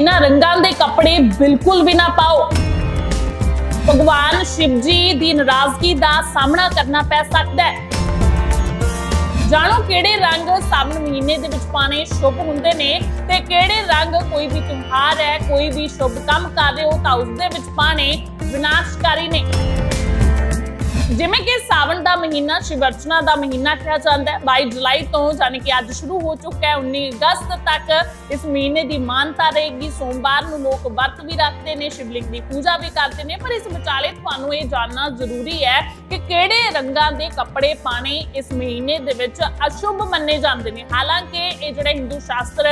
ਇਹਨਾਂ ਰੰਗਾਂ ਦੇ ਕੱਪੜੇ ਬਿਲਕੁਲ ਵੀ ਨਾ ਪਾਓ। ਭਗਵਾਨ ਸ਼ਿਵ ਜੀ ਦੀ ਨਾਰਾਜ਼ਗੀ ਦਾ ਸਾਹਮਣਾ ਕਰਨਾ ਪੈ ਸਕਦਾ ਹੈ। ਜਾਣੋ ਕਿਹੜੇ ਰੰਗ ਸਾਵਣ ਮਹੀਨੇ ਦੇ ਵਿੱਚ ਪਾਣੇ ਸ਼ੁਭ ਹੁੰਦੇ ਨੇ ਤੇ ਕਿਹੜੇ ਰੰਗ ਕੋਈ ਵੀ ਤਿਉਹਾਰ ਹੈ, ਕੋਈ ਵੀ ਸ਼ੁਭ ਕੰਮ ਕਰ ਰਹੇ ਹੋ ਤਾਂ ਉਸ ਦੇ ਵਿੱਚ ਪਾਣੇ ਵਿਨਾਸ਼ਕਾਰੀ ਨੇ। ਜਿਵੇਂ ਕਿ ਸਾਵਣ ਦਾ ਮਹੀਨਾ ਸ਼ਿਵ ਅਰਚਨਾ ਦਾ ਮਹੀਨਾ ਕਿਹਾ ਜਾਂਦਾ ਹੈ। 22 ਜੁਲਾਈ ਤੋਂ ਯਾਨੀ ਕਿ ਅੱਜ ਸ਼ੁਰੂ ਹੋ ਚੁੱਕਾ ਹੈ। 19 ਅਗਸਤ ਤੱਕ ਇਸ ਮਹੀਨੇ ਦੀ ਮਾਨਤਾ ਰਹੇਗੀ। ਸੋਮਵਾਰ ਨੂੰ ਲੋਕ ਵਰਤ ਵੀ ਰੱਖਦੇ ਨੇ, ਸ਼ਿਵਲਿੰਗ ਦੀ ਪੂਜਾ ਵੀ ਕਰਦੇ ਨੇ। ਪਰ ਇਸ ਵਿਚਾਲੇ ਤੁਹਾਨੂੰ ਇਹ ਜਾਣਨਾ ਜ਼ਰੂਰੀ ਹੈ ਕਿ ਕਿਹੜੇ ਰੰਗਾਂ ਦੇ ਕੱਪੜੇ ਪਾਣੇ ਇਸ ਮਹੀਨੇ ਦੇ ਵਿੱਚ ਅਸ਼ੁਭ ਮੰਨੇ ਜਾਂਦੇ ਨੇ। ਹਾਲਾਂਕਿ ਇਹ ਜਿਹੜੇ ਹਿੰਦੂ ਸ਼ਾਸਤਰ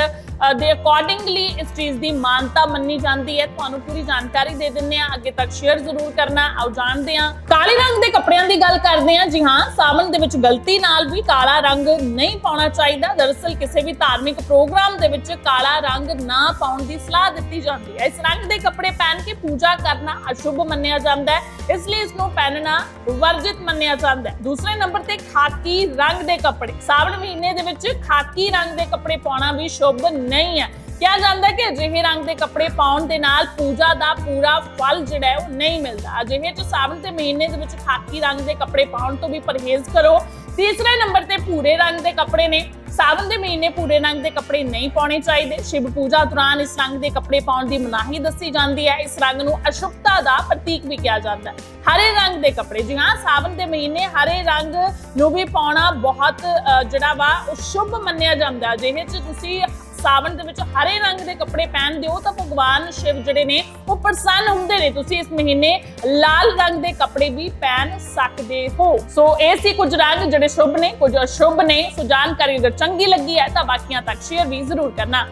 ਦੇ ਅਕੋਰਡਿੰਗਲੀ ਇਸ ਚੀਜ਼ ਦੀ ਮਾਨਤਾ ਮੰਨੀ ਜਾਂਦੀ ਹੈ। ਤੁਹਾਨੂੰ ਪੂਰੀ ਜਾਣਕਾਰੀ ਦੇ ਦਿੰਨੇ ਆ ਅੱਗੇ ਤੱਕ ਸ਼ੇਅਰ ਜ਼ਰੂਰ ਕਰਨਾ। ਆਓ ਜਾਣਦੇ ਆ ਕਾਲੇ ਰੰਗ ਦੇ ਕੱਪੜੇ ਗੱਲ ਕਰਦੇ ਆ ਜੀ ਹਾਂ ਸਾਵਣ ਦੇ ਵਿੱਚ ਗਲਤੀ ਨਾਲ ਵੀ ਕਾਲਾ ਰੰਗ ਨਹੀਂ ਪਾਉਣਾ ਚਾਹੀਦਾ। ਦਰਅਸਲ ਕਿਸੇ ਵੀ ਧਾਰਮਿਕ ਪ੍ਰੋਗਰਾਮ ਦੇ ਵਿੱਚ ਕਾਲਾ ਰੰਗ ਨਾ ਪਾਉਣ ਦੀ ਸਲਾਹ ਦਿੱਤੀ ਜਾਂਦੀ ਹੈ। ਇਸ ਰੰਗ ਦੇ ਕੱਪੜੇ ਪਹਿਨ ਕੇ ਪੂਜਾ ਕਰਨਾ ਅਸ਼ੁਭ ਮੰਨਿਆ ਜਾਂਦਾ ਹੈ। ਇਸ ਲਈ ਇਸ ਨੂੰ ਪਹਿਨਣਾ ਵਰਜਿਤ ਮੰਨਿਆ ਜਾਂਦਾ ਹੈ। ਦੂਸਰੇ ਨੰਬਰ ਤੇ ਖਾਕੀ ਰੰਗ ਦੇ ਕੱਪੜੇ। ਸਾਵਣ ਮਹੀਨੇ ਦੇ ਵਿੱਚ ਖਾਕੀ ਰੰਗ ਦੇ ਕੱਪੜੇ ਪਾਉਣਾ ਵੀ ਸ਼ੁਭ ਨਹੀਂ ਹੈ। ਕਿਹਾ ਜਾਂਦਾ ਕਿ ਅਜਿਹੇ ਰੰਗ ਦੇ ਕੱਪੜੇ ਪਾਉਣ ਦੇ ਨਾਲ ਪੂਜਾ ਦਾ ਪੂਰਾ ਫਲ ਜਿਹੜਾ ਹੈ ਉਹ ਨਹੀਂ ਮਿਲਦਾ। ਅਜਿਹੇ ਚ ਸਾਵਣ ਦੇ ਮਹੀਨੇ ਦੇ ਵਿੱਚ ਖਾਕੀ ਰੰਗ ਦੇ ਕੱਪੜੇ ਪਾਉਣ ਤੋਂ ਵੀ ਪਰਹੇਜ਼ ਕਰੋ। ਤੀਸਰੇ ਨੰਬਰ ਤੇ ਭੂਰੇ ਰੰਗ ਦੇ ਕੱਪੜੇ ਨੇ। ਸਾਵਨ ਦੇ ਮਹੀਨੇ ਭੂਰੇ ਰੰਗ ਦੇ ਕੱਪੜੇ ਨਹੀਂ ਪਾਉਣੇ ਚਾਹੀਦੇ। ਸ਼ਿਵ ਪੂਜਾ ਦੌਰਾਨ ਇਸ ਰੰਗ ਦੇ ਕੱਪੜੇ ਪਾਉਣ ਦੀ ਮਨਾਹੀ ਦੱਸੀ ਜਾਂਦੀ ਹੈ। ਇਸ ਰੰਗ ਨੂੰ ਅਸ਼ੁਭਤਾ ਦਾ ਪ੍ਰਤੀਕ ਵੀ ਕਿਹਾ ਜਾਂਦਾ ਹੈ। ਹਰੇ ਰੰਗ ਦੇ ਕੱਪੜੇ ਜੀ ਹਾਂ, ਸਾਵਣ ਦੇ ਮਹੀਨੇ ਹਰੇ ਰੰਗ ਨੂੰ ਵੀ ਪਾਉਣਾ ਬਹੁਤ ਜਿਹੜਾ ਵਾ, ਉਹ ਸ਼ੁਭ ਮੰਨਿਆ ਜਾਂਦਾ। ਹੈ ਜਿਹੇ ਚ ਤੁਸੀਂ ਸਾਵਣ ਦੇ ਵਿੱਚ ਹਰੇ ਰੰਗ ਦੇ ਕੱਪੜੇ ਪਹਿਨਦੇ ਹੋ ਤਾਂ ਭਗਵਾਨ ਸ਼ਿਵ ਜਿਹੜੇ ਨੇ ਉਹ ਪ੍ਰਸੰਨ ਹੁੰਦੇ ਨੇ। ਤੁਸੀਂ ਇਸ ਮਹੀਨੇ ਲਾਲ ਰੰਗ ਦੇ ਕੱਪੜੇ ਵੀ ਪਹਿਨ ਸਕਦੇ ਹੋ। ਸੋ ਇਹ ਸੀ ਕੁਝ ਰੰਗ ਜਿਹੜੇ ਸ਼ੁਭ ਨੇ, ਕੁਝ ਅਸ਼ੁਭ ਨੇ। ਸੋ, ਜਾਣਕਾਰੀ ਅਗਰ ਚੰਗੀ ਲੱਗੀ ਹੈ ਤਾਂ ਬਾਕੀਆਂ ਤੱਕ ਸ਼ੇਅਰ ਵੀ ਜ਼ਰੂਰ ਕਰਨਾ।